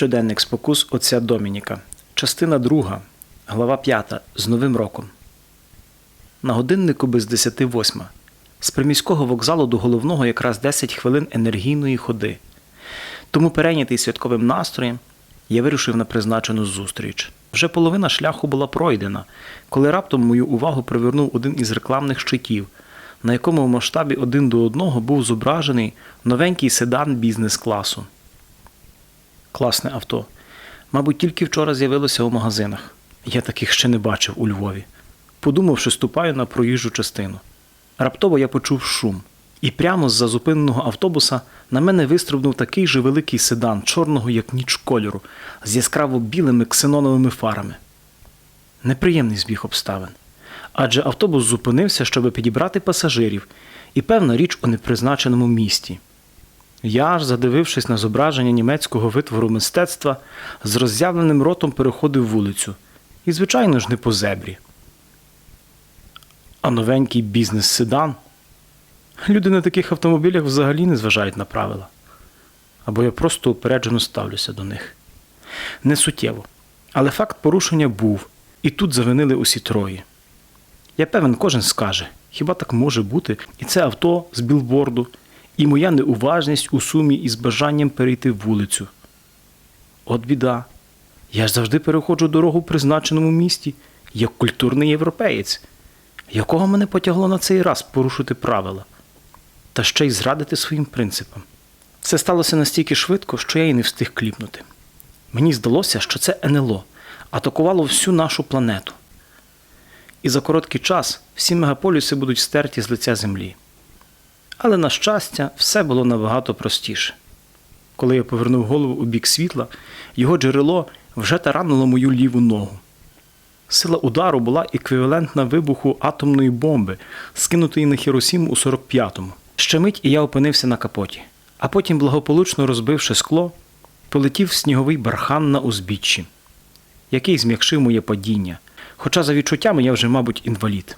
Щоденник спокус отця Домініка. Частина 2, глава 5. З Новим роком. На годиннику без 10 восьма. З приміського вокзалу до головного якраз 10 хвилин енергійної ходи. Тому перейнятий святковим настроєм, я вирушив на призначену зустріч. Вже половина шляху була пройдена, коли раптом мою увагу привернув один із рекламних щитів, на якому в масштабі один до одного був зображений новенький седан бізнес-класу. Класне авто. Мабуть, тільки вчора з'явилося у магазинах. Я таких ще не бачив у Львові. Подумав, що ступаю на проїжджу частину. Раптово я почув шум, і прямо з-за зупиненого автобуса на мене вистрибнув такий же великий седан, чорного, як ніч кольору, з яскраво білими ксеноновими фарами. Неприємний збіг обставин. Адже автобус зупинився, щоб підібрати пасажирів, і певна річ у непризначеному місті. Я аж, задивившись на зображення німецького витвору мистецтва, з роззявленим ротом переходив вулицю. І, звичайно ж, не по зебрі. А новенький бізнес-седан. Люди на таких автомобілях взагалі не зважають на правила. Або я просто упереджено ставлюся до них. Не суттєво. Але факт порушення був, і тут завинили усі троє. Я певен, кожен скаже, хіба так може бути, і це авто з білборду, і моя неуважність у сумі із бажанням перейти вулицю. От біда. Я ж завжди переходжу дорогу в призначеному місті, як культурний європеєць. Якого мене потягло на цей раз порушити правила? Та ще й зрадити своїм принципам. Все сталося настільки швидко, що я й не встиг кліпнути. Мені здалося, що це НЛО атакувало всю нашу планету. І за короткий час всі мегаполіси будуть стерті з лиця землі. Але, на щастя, все було набагато простіше. Коли я повернув голову у бік світла, його джерело вже таранило мою ліву ногу. Сила удару була еквівалентна вибуху атомної бомби, скинутої на Хіросіму у 45-му. Ще мить і я опинився на капоті, а потім, благополучно розбивши скло, полетів сніговий бархан на узбіччі, який зм'якшив моє падіння, хоча за відчуттями я вже, мабуть, інвалід.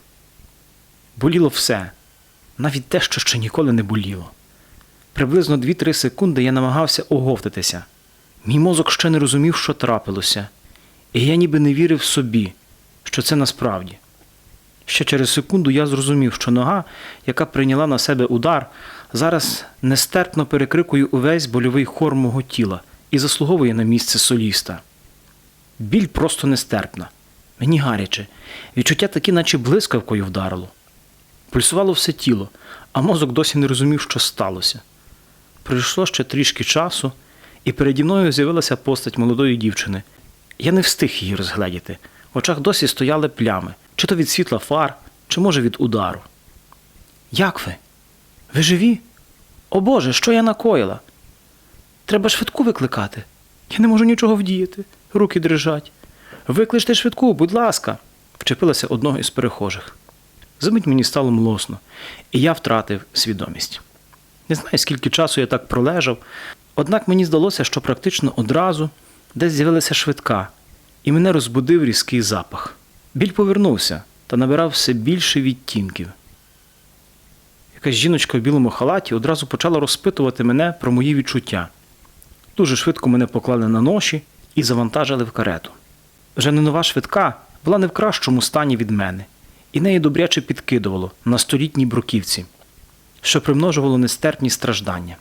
Боліло все, навіть те, що ще ніколи не боліло. Приблизно 2-3 секунди я намагався оговтатися. Мій мозок ще не розумів, що трапилося, і я ніби не вірив собі, що це насправді. Ще через секунду я зрозумів, що нога, яка прийняла на себе удар, зараз нестерпно перекрикує увесь больовий хор мого тіла і заслуговує на місце соліста. Біль просто нестерпна. Мені гаряче, відчуття такі, наче блискавкою вдарило. Пульсувало все тіло, а мозок досі не розумів, що сталося. Прийшло ще трішки часу, і переді мною з'явилася постать молодої дівчини. Я не встиг її розгледіти. В очах досі стояли плями, чи то від світла фар, чи може від удару. Як ви? Ви живі? О Боже, що я накоїла? Треба швидку викликати. Я не можу нічого вдіяти. Руки дрижать. Викличте швидку, будь ласка, вчепилася одного із перехожих. Замить мені стало млосно, і я втратив свідомість. Не знаю, скільки часу я так пролежав, однак мені здалося, що практично одразу десь з'явилася швидка, і мене розбудив різкий запах. Біль повернувся та набирав все більше відтінків. Якась жіночка в білому халаті одразу почала розпитувати мене про мої відчуття. Дуже швидко мене поклали на ноші і завантажили в карету. Вже не нова швидка була не в кращому стані від мене, і неї добряче підкидувало на столітній бруківці, що примножувало нестерпні страждання.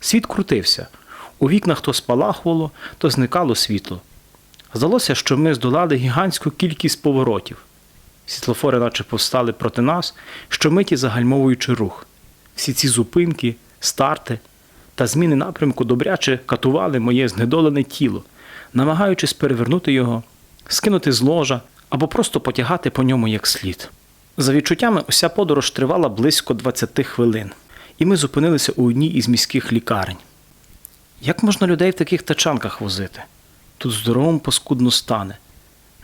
Світ крутився, у вікнах то спалахувало, то зникало світло. Здалося, що ми здолали гігантську кількість поворотів. Світлофори наче повстали проти нас, щомиті загальмовуючи рух. Всі ці зупинки, старти та зміни напрямку добряче катували моє знедолене тіло, намагаючись перевернути його, скинути з ложа або просто потягати по ньому як слід. За відчуттями, уся подорож тривала близько 20 хвилин, і ми зупинилися у одній із міських лікарень. Як можна людей в таких тачанках возити? Тут здоровому паскудно стане,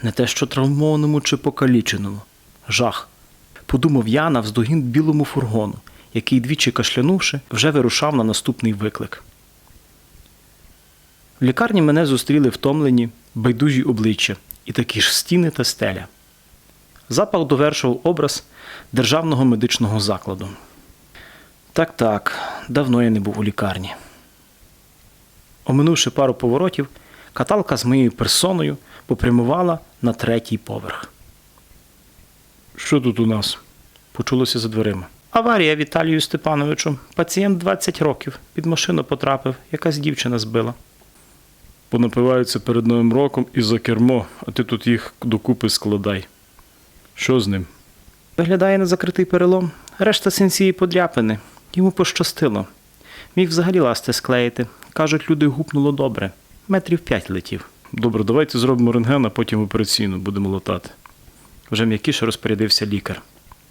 не те, що травмованому чи покаліченому. Жах. Подумав я навздогін білому фургону, який, двічі кашлянувши, вже вирушав на наступний виклик. В лікарні мене зустріли втомлені, байдужі обличчя і такі ж стіни та стеля. Запах довершував образ державного медичного закладу. Так, так, давно я не був у лікарні. Оминувши пару поворотів, каталка з моєю персоною попрямувала на третій поверх. Що тут у нас? почулося за дверима. Аварія Віталію Степановичу. Пацієнт 20 років. Під машину потрапив, якась дівчина збила. Понапиваються перед Новим роком і за кермо, а ти тут їх докупи складай. Що з ним? Виглядає на закритий перелом. Решта сенсії подряпини. Йому пощастило. Міг взагалі ласти склеїти. Кажуть, люди гупнуло добре. Метрів п'ять летів. Добре, давайте зробимо рентген, а потім операційну будемо латати. Вже м'якіше розпорядився лікар.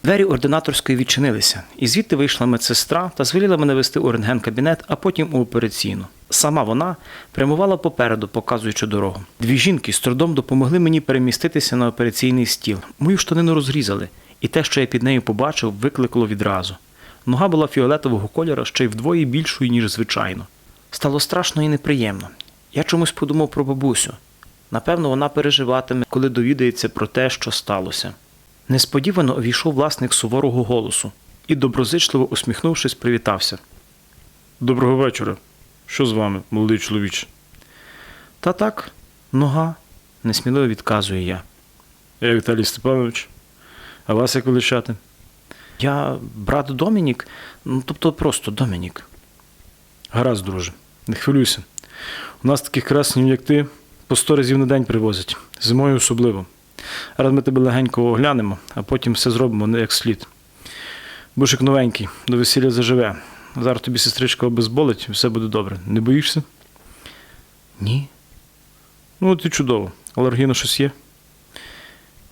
Двері ординаторської відчинилися, і звідти вийшла медсестра та звеліла мене вести у рентген-кабінет, а потім у операційну. Сама вона прямувала попереду, показуючи дорогу. Дві жінки з трудом допомогли мені переміститися на операційний стіл. Мою штанину розрізали, і те, що я під нею побачив, викликало відразу. Нога була фіолетового кольору ще й вдвоє більшою, ніж звичайно. Стало страшно і неприємно. Я чомусь подумав про бабусю. Напевно, вона переживатиме, коли довідається про те, що сталося. Несподівано увійшов власник суворого голосу і, доброзичливо усміхнувшись, привітався. Доброго вечора. Що з вами, молодий чоловіче? Та так, нога, несміливо відказую я. Я Віталій Степанович. А вас як величати? Я брат Домінік, ну тобто просто Домінік. Гаразд, друже, не хвилюйся. У нас таких красенів, як ти, по сто разів на день привозять, зимою особливо. Раз ми тебе легенько оглянемо, а потім все зробимо не як слід. Бушик новенький, до весілля заживе. Зараз тобі сестричка обезболить, все буде добре. Не боїшся? Ні. Ну, і чудово. Алергія щось є?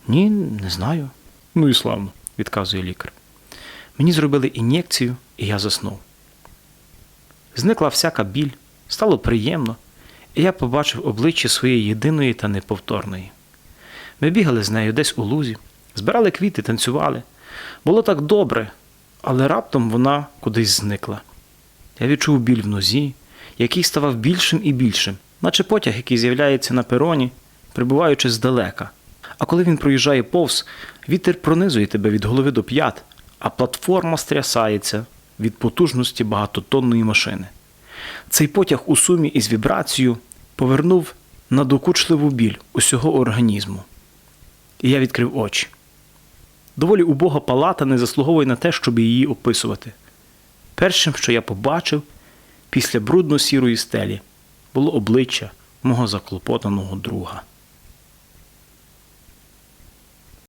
Ні, не знаю. Ну і славно, відказує лікар. Мені зробили ін'єкцію, і я заснув. Зникла всяка біль, стало приємно, і я побачив обличчя своєї єдиної та неповторної. Ми бігали з нею десь у лузі, збирали квіти, танцювали. Було так добре, але раптом вона кудись зникла. Я відчув біль в нозі, який ставав більшим і більшим, наче потяг, який з'являється на пероні, прибуваючи здалека. А коли він проїжджає повз, вітер пронизує тебе від голови до п'ят, а платформа стрясається від потужності багатотонної машини. Цей потяг у сумі із вібрацією повернув на докучливу біль усього організму. І я відкрив очі. Доволі убога палата не заслуговує на те, щоб її описувати. Першим, що я побачив після брудно-сірої стелі, було обличчя мого заклопотаного друга.